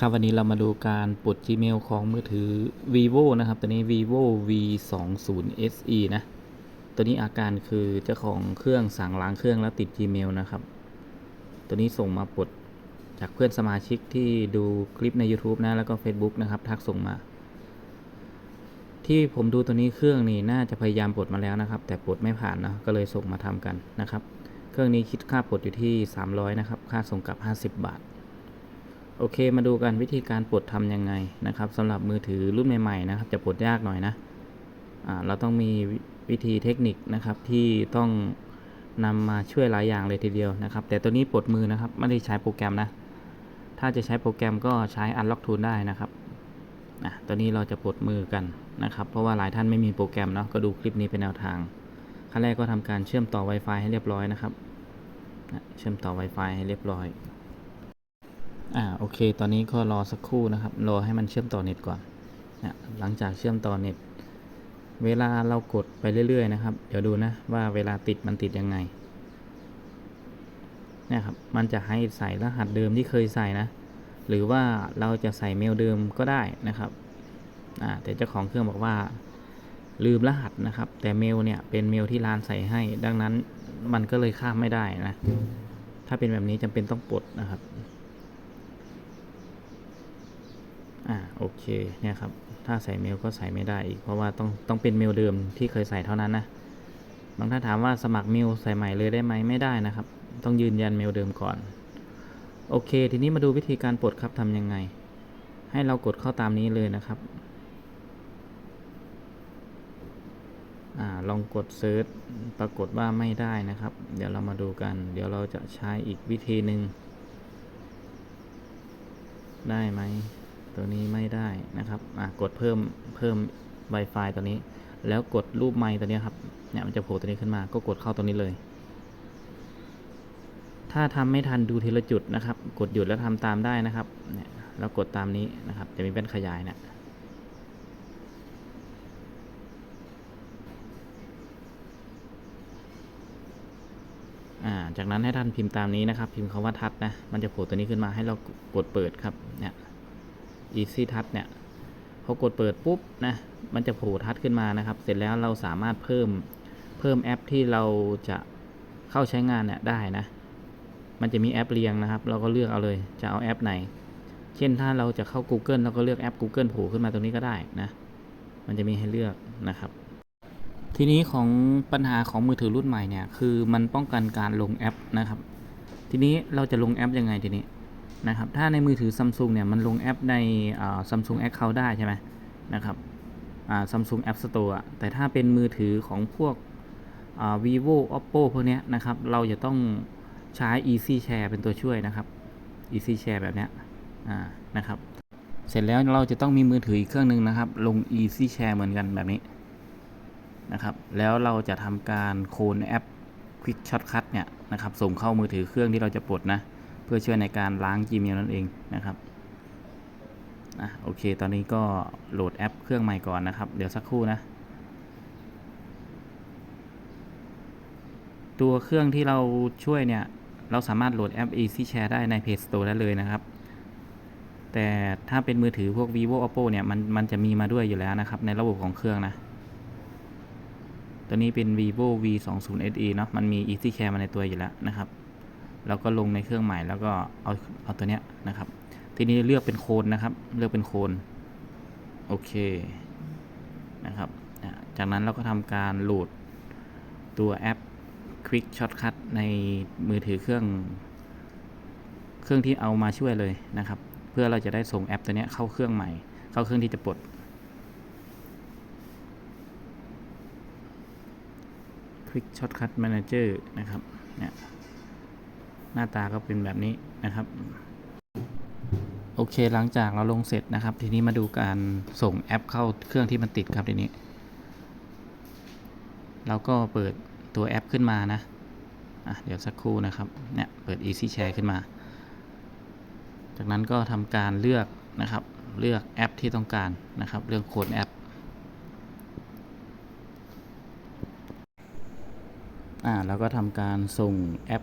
ครับวันนี้เรามาดูการปลด Gmail ของมือถือ vivo นะครับ ตัวนี้ vivo v 2 0 se นะ ตัวนี้อาการคือเจ้าของเครื่องสั่งล้างเครื่องแล้วติด Gmail นะครับ ตัวนี้ส่งมาปลดจากเพื่อนสมาชิกที่ดูคลิปใน YouTube นะ แล้วก็ Facebook นะครับ ทักส่งมา ที่ผมดูตัวนี้เครื่องนี่น่าจะพยายามปลดมาแล้วนะครับ แต่ปลดไม่ผ่านนะ ก็เลยส่งมาทำกันนะครับ เครื่องนี้คิดค่าปลดอยู่ที่ 300 นะครับ ค่าส่งกลับ 50 บาท โอเคมาดูกันวิธีการปลดทำยังไงนะครับสำหรับมือถือรุ่นใหม่ๆนะครับ จะปลดยากหน่อยนะอ่าเราต้องมีวิธีเทคนิคนะครับที่ต้องนำมาช่วยหลายอย่างเลยทีเดียวนะครับ แต่ตัวนี้ปลดมือนะครับไม่ได้ใช้โปรแกรมนะ ถ้าจะใช้โปรแกรมก็ใช้ Unlock Tool ได้นะครับอะตัวนี้เราจะปลดมือกันนะครับ เพราะว่าหลายท่านไม่มีโปรแกรมเนาะก็ดูคลิปนี้เป็นแนวทางขั้นแรกก็ทำการเชื่อมต่อ Wi-Fi ให้เรียบร้อยนะครับอะเชื่อมต่อ Wi-Fi ให้เรียบร้อย อ่าโอเค ตอนนี้ก็รอสักครู่นะครับ รอให้มันเชื่อมต่อเน็ตก่อนนะหลังจากเชื่อมต่อเน็ต เวลาเรากดไปเรื่อยๆนะครับ เดี๋ยวดูนะว่าเวลาติดมันติดยังไงเนี่ยครับ มันจะให้ใส่รหัสเดิมที่เคยใส่นะ หรือว่าเราจะใส่เมลเดิมก็ได้นะครับอ่าแต่เจ้าของเครื่องบอกว่าลืมรหัสนะครับ แต่เมลเนี่ยเป็นเมลที่ร้านใส่ให้ ดังนั้นมันก็เลยข้ามไม่ได้นะ ถ้าเป็นแบบนี้จำเป็นต้องปลดนะครับ อ่าโอเคเนี่ยครับถ้าใส่เมลก็ใส่ไม่ได้อีก เพราะว่าต้องต้องเป็นเมลเดิมที่เคยใส่เท่านั้นนะบางท่านถามว่าสมัครเมลใส่ใหม่เลยได้ไหมไม่ได้นะครับ ต้องยืนยันเมลเดิมก่อน โอเค ทีนี้มาดูวิธีการปลดครับทำยังไง ให้เรากดเข้าตามนี้เลยนะครับอ่าลองกดเซิร์ชปรากฏว่าไม่ได้นะครับ เดี๋ยวเรามาดูกัน เดี๋ยวเราจะใช้อีกวิธีหนึ่งได้ไหม ตัวนี้ไม่ได้นะครับอะกดเพิ่มเพิ่ม Wi-Fi ตัวนี้ แล้วกดรูปไมค์ตัวนี้ครับเนี่ยมันจะโผล่ตัวนี้ขึ้นมา ก็กดเข้าตัวนี้เลย ถ้าทำไม่ทันดูทีละจุดนะครับ กดหยุดแล้วทำตามได้นะครับเนี่ยแล้วกดตามนี้นะครับ จะมีเป็นขยายเนี่ยอ่าจากนั้นให้ท่านพิมพ์ตามนี้นะครับ พิมพ์คาว่าทัดนะ มันจะโผล่ตัวนี้ขึ้นมาให้เรากดเปิดครับเนี่ย easy touch เนี่ยพอกดเปิดปุ๊บนะมันจะโผล่ทัชขึ้นมานะครับ เสร็จแล้วเราสามารถเพิ่มเพิ่มแอปที่เราจะเข้าใช้งานเนี่ยได้นะ มันจะมีแอปเรียงนะครับ เราก็เลือกเอาเลยจะเอาแอปไหน เช่นถ้าเราจะเข้า Google เราก็เลือกแอป Google โผล่ขึ้นมาตรงนี้ก็ได้นะ มันจะมีให้เลือกนะครับ ทีนี้ของปัญหาของมือถือรุ่นใหม่เนี่ยคือมันป้องกันการลงแอปนะครับ ทีนี้เราจะลงแอปยังไงทีนี้ นะครับ ถ้าในมือถือ Samsung เนี่ยมันลงแอปในซัมซุงแอคเคาท์ได้ใช่ไหมนะครับซัมซุงแอปสโตร์แต่ถ้าเป็นมือถือของพวก vivo oppo พวกนี้นะครับ เราจะต้องใช้ easy share เป็นตัวช่วยนะครับ easy share แบบนี้นะครับ เสร็จแล้วเราจะต้องมีมือถืออีกเครื่องหนึ่งนะครับ ลง easy share เหมือนกันแบบนี้นะครับ แล้วเราจะทำการโคลนแอป quick shortcut เนี่ยนะครับ ส่งเข้ามือถือเครื่องที่เราจะปลดนะ เพื่อช่วยในการล้าง Gmail นั่นเองนะครับอะโอเค ตอนนี้ก็โหลดแอปเครื่องใหม่ก่อนนะครับ เดี๋ยวสักครู่นะ ตัวเครื่องที่เราช่วยเนี่ย เราสามารถโหลดแอป Easy Share ได้ใน Play Store ได้เลยนะครับ แต่ถ้าเป็นมือถือพวก vivo oppo เนี่ยมันมันจะมีมาด้วยอยู่แล้วนะครับ ในระบบของเครื่องนะ ตัวนี้เป็น vivo v 2 0 se เนาะ มันมี Easy Share มาในตัวอยู่แล้วนะครับ เราก็ลงในเครื่องใหม่แล้วก็เอาเอาตัวเนี้ยนะครับ ทีนี้เลือกเป็นโคนนะครับ เลือกเป็นโคนโอเคนะครับ จากนั้นเราก็ทำการโหลดตัวแอป Quick Shortcut ในมือถือเครื่องเครื่องที่เอามาช่วยเลยนะครับ เพื่อเราจะได้ส่งแอปตัวเนี้ยเข้าเครื่องใหม่ เข้าเครื่องที่จะปลด Quick Shortcut Manager นะครับเนี่ย หน้าตาก็เป็นแบบนี้นะครับโอเคหลังจากเราลงเสร็จนะครับ ทีนี้มาดูการส่งแอปเข้าเครื่องที่มันติดครับทีนี้ เราก็เปิดตัวแอปขึ้นมานะอะเดี๋ยวสักครู่นะครับเนี่ยเปิด Easy Share ขึ้นมา จากนั้นก็ทำการเลือกนะครับ เลือกแอปที่ต้องการนะครับ เลือกโค้ดแอปอ่าแล้วก็ทำการส่งแอป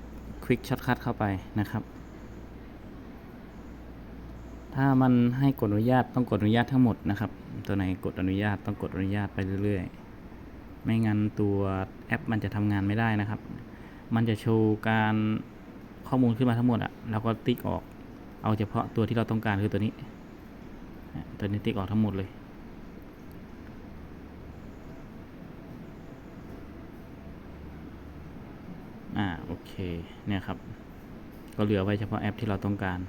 Quick Shortcut เข้าไปนะครับ ถ้ามันให้กดอนุญาตต้องกดอนุญาตทั้งหมดนะครับ ตัวไหนกดอนุญาตต้องกดอนุญาตไปเรื่อยๆ ไม่งั้นตัวแอปมันจะทำงานไม่ได้นะครับ มันจะโชว์การข้อมูลขึ้นมาทั้งหมดอะแล้วก็ติ๊กออก เอาเฉพาะตัวที่เราต้องการคือตัวนี้ ตัวนี้ติ๊กออกทั้งหมดเลย อ่าโอ เคเนี่ยครับ ก็เหลือไว้เฉพาะแอปที่เราต้องการ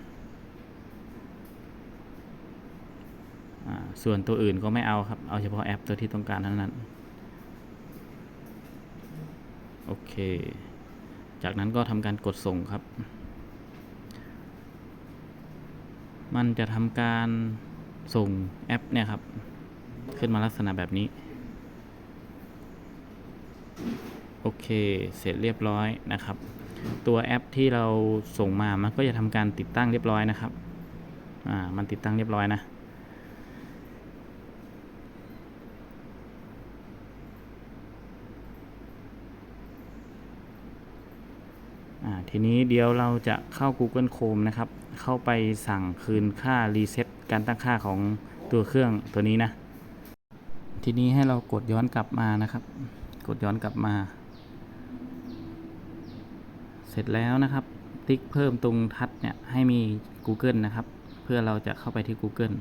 ส่วนตัวอื่นก็ไม่เอาครับ เอาเฉพาะแอปตัวที่ต้องการเท่านั้น โอเค จากนั้นก็ทำการกดส่งครับ มันจะทำการส่งแอปเนี่ยครับ ขึ้นมาลักษณะแบบนี้ โอเค เสร็จเรียบร้อยนะครับ ตัวแอปที่เราส่งมา มันก็จะทำการติดตั้งเรียบร้อยนะครับ อ่า มันติดตั้งเรียบร้อยนะ อ่า ทีนี้เดี๋ยวเราจะเข้า Google Chrome นะครับ เข้าไปสั่งคืนค่ารีเซ็ตการตั้งค่าของตัวเครื่องตัวนี้นะ ทีนี้ให้เรากดย้อนกลับมานะครับ กดย้อนกลับมา เสร็จแล้วนะครับ ติ๊กเพิ่มตรงทัดเนี่ยให้มี Google นะครับ เพื่อเราจะเข้าไปที่ Google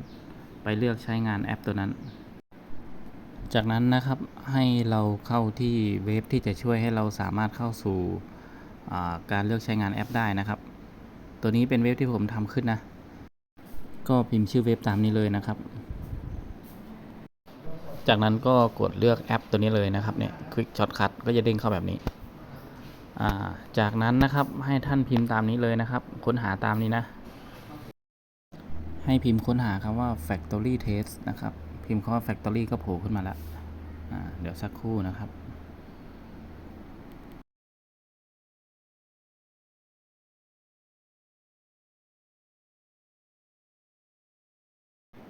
ไปเลือกใช้งานแอปตัวนั้น จากนั้นนะครับให้เราเข้าที่เว็บที่จะช่วยให้เราสามารถเข้าสู่าการเลือกใช้งานแอปได้นะครับ ตัวนี้เป็นเว็บที่ผมทำขึ้นนะ ก็พิมพ์ชื่อเว็บตามนี้เลยนะครับ จากนั้นก็กดเลือกแอปตัวนี้เลยนะครับเนี่ย Quick Shortcut ก็จะเด้งเข้าแบบนี้ จากนั้นนะครับให้ท่านพิมพ์ตามนี้เลยนะครับ ค้นหาตามนี้นะ ให้พิมพ์ค้นหาคำว่า factory test นะครับ พิมพ์คำว่า factory ก็โผล่ขึ้นมาแล้วเดี๋ยวสักครู่นะครับ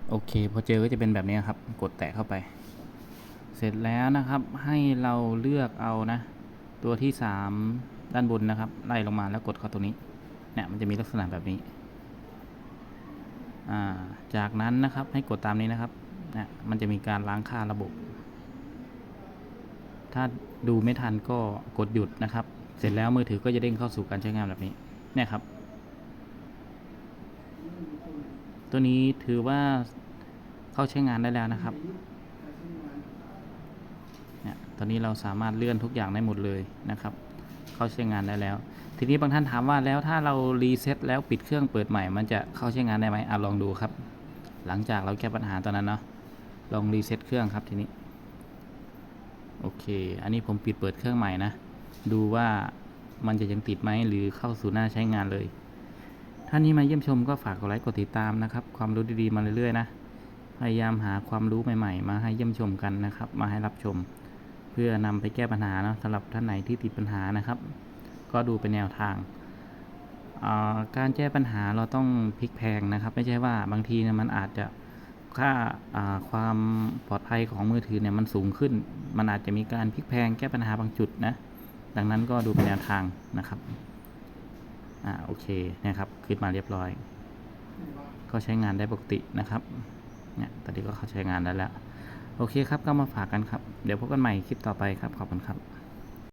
โอเค พอเจอก็จะเป็นแบบนี้ครับ กดแตะเข้าไป เสร็จแล้วนะครับ ให้เราเลือกเอานะ ตัวที่สามด้านบนนะครับ ไล่ลงมาแล้วกดเข้าตรงนี้เนี่ยมันจะมีลักษณะแบบนี้าจากนั้นนะครับให้กดตามนี้นะครับเนี่ยมันจะมีการล้างค่าระบบ ถ้าดูไม่ทันก็กดหยุดนะครับ เสร็จแล้วมือถือก็จะเด้งเข้าสู่การใช้งานแบบนี้เนี่ยครับ ตัวนี้ถือว่าเข้าใช้งานได้แล้วนะครับ อนนี้เราสามารถเลื่อนทุกอย่างได้หมดเลยนะครับ เข้าใช้งานได้แล้ว ทีนี้บางท่านถามว่าแล้วถ้าเรารีเซ็ตแล้วปิดเครื่องเปิดใหม่ มันจะเข้าใช้งานได้ไหมอะลองดูครับ หลังจากเราแก้ปัญหาตอนนั้นเนาะ ลองรีเซ็ตเครื่องครับทีนี้ โอเค อันนี้ผมปิดเปิดเครื่องใหม่นะ ดูว่ามันจะยังติดไหมหรือเข้าสู่หน้าใช้งานเลยท่านที่มาเยี่ยมชมก็ฝากกดไลค์กดติดตามนะครับ ความรู้ดีๆมาเรื่อยๆนะ พยายามหาความรู้ใหม่ ๆ มาให้เยี่ยมชมกันนะครับ มาให้รับชม เพื่อนำไปแก้ปัญหาเนาะสำหรับท่านไหนที่ติดปัญหานะครับ ก็ดูเป็นแนวทางาการแก้ปัญหาเราต้องพลิกแพงนะครับ ไม่ใช่ว่าบางทีเนี่ยมันอาจจะค่าาความปลอดภัยของมือถือเนี่ยมันสูงขึ้น มันอาจจะมีการพลิกแพงแก้ปัญหาบางจุดนะ ดังนั้นก็ดูเป็นแนวทางนะครับ อ่าโอเคนะครับขึ้นมาเรียบร้อย ก็ใช้งานได้ปกตินะครับ เนี่ยตอนนี้ก็เข้าใช้งานได้แล้ว โอเคครับก็มาฝากกันครับ เดี๋ยวพบกันใหม่คลิปต่อไปครับ ขอบคุณครับ